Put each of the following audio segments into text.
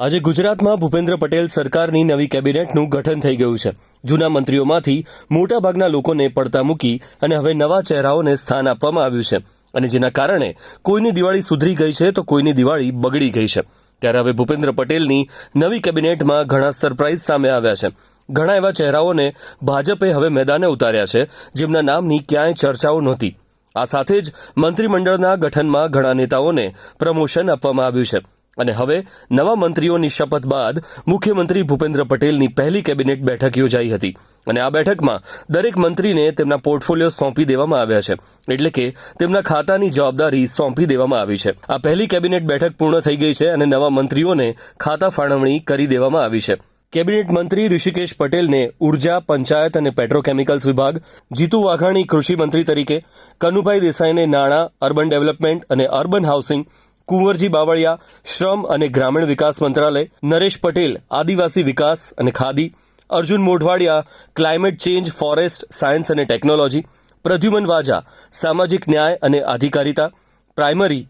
આજે ગુજરાતમાં ભૂપેન્દ્ર પટેલ સરકારની નવી કેબિનેટનું ગઠન થઈ ગયું છે. જૂના મંત્રીઓમાંથી મોટાભાગના લોકોને પડતા મૂકી અને હવે નવા ચહેરાઓને સ્થાન આપવામાં આવ્યું છે. અને જેના કારણે કોઈની દિવાળી સુધરી ગઈ છે તો કોઈની દિવાળી બગડી ગઈ છે. ત્યારે હવે ભૂપેન્દ્ર પટેલની નવી કેબિનેટમાં ઘણા સરપ્રાઇઝ સામે આવ્યા છે. ઘણા એવા ચહેરાઓને ભાજપે હવે મેદાને ઉતાર્યા છે, જેમના નામની ક્યાંય ચર્ચાઓ નહોતી. આ સાથે જ મંત્રીમંડળના ગઠનમાં ઘણા નેતાઓને પ્રમોશન આપવામાં આવ્યું છે. અને હવે નવા મંત્રીઓની શપથ બાદ મુખ્યમંત્રી ભૂપેન્દ્ર પટેલની પહેલી કેબિનેટ બેઠક યોજાઈ હતી. અને આ બેઠકમાં દરેક મંત્રીને તેમના પોર્ટફોલિયો સોંપી દેવામાં આવ્યા છે. એટલે કે તેમના ખાતાની જવાબદારી સોંપી દેવામાં આવી છે. આ પહેલી કેબિનેટ બેઠક પૂર્ણ થઈ ગઈ છે અને નવા મંત્રીઓને ખાતા ફાળવણી કરી દેવામાં આવી છે. કેબિનેટ મંત્રી ઋષિકેશ પટેલને ઊર્જા, પંચાયત અને પેટ્રોકેમિકલ્સ વિભાગ, જીતુ વાઘાણી કૃષિ મંત્રી તરીકે, કનુભાઈ દેસાઈને નાણાં, અર્બન ડેવલપમેન્ટ અને અર્બન હાઉસિંગ કુંવરજી બાવળિયા, શ્રમ અને ગ્રામીણ વિકાસ મંત્રાલય, નરેશ પટેલ, આદિવાસી વિકાસ અને khadi, Arjun Modhwadia, climate change, forest, science અને ટેકનોલોજી, પ્રદ્યુમન વાજા, સામાજિક ન્યાય અને અધિકારિતા, પ્રાઇમરી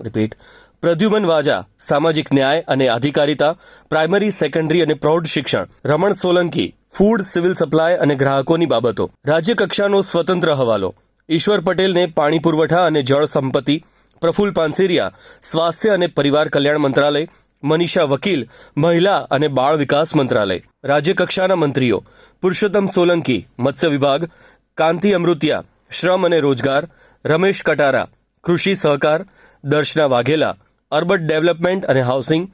રિપીટ પ્રદ્યુમન વાજા, સામાજિક ન્યાય અને અધિકારિતા, પ્રાઇમરી, સેકન્ડરી અને પ્રૌઢ શિક્ષણ, Raman Solanki, food, civil supply અને ગ્રાહકોની બાબતો રાજ્ય કક્ષાનો સ્વતંત્ર હવાલો, ઈશ્વર પટેલને પાણી પુરવઠા અને જળ સંપત્તિ પ્રફુલ પાનસેરિયા, સ્વાસ્થ્ય અને પરિવાર કલ્યાણ મંત્રાલય, મનીષા વકીલ, મહિલા અને બાળ વિકાસ મંત્રાલય રાજ્ય કક્ષાના મંત્રીઓ, પુરુષોત્તમ સોલંકી, મત્સ્ય વિભાગ, કાંતિ અમૃતિયા, શ્રમ અને રોજગાર, રમેશ કટારા, કૃષિ સહકાર, દર્શના વાઘેલા, અર્બન ડેવલપમેન્ટ અને હાઉસિંગ,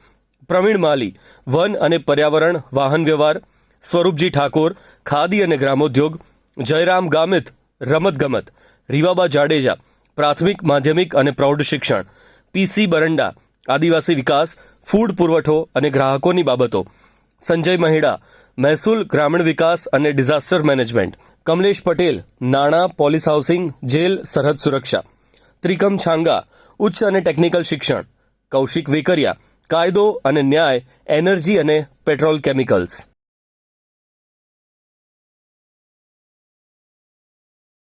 પ્રવીણ માલી, વન અને પર્યાવરણ, વાહન વ્યવહાર, સ્વરૂપજી ઠાકોર, ખાદી અને ગ્રામોદ્યોગ, જયરામ ગામિત રમતગમત રીવાબા જાડેજા પ્રાથમિક, માધ્યમિક અને પ્રૌઢ શિક્ષણ. પીસી બરંડા, આદિવાસી વિકાસ, ફૂડ પુરવઠો અને ગ્રાહકોની બાબતો. સંજય મહેડા, મહેસૂલ ગ્રામીણ વિકાસ અને ડિઝાસ્ટર મેનેજમેન્ટ. કમલેશ પટેલ, નાણાં, પોલીસ હાઉસિંગ, જેલ, સરહદ સુરક્ષા. ત્રિકમ છાંગા, ઉચ્ચ અને ટેકનિકલ શિક્ષણ. કૌશિક વેકરિયા, કાયદો અને ન્યાય, એનર્જી અને પેટ્રોલ કેમિકલ્સ.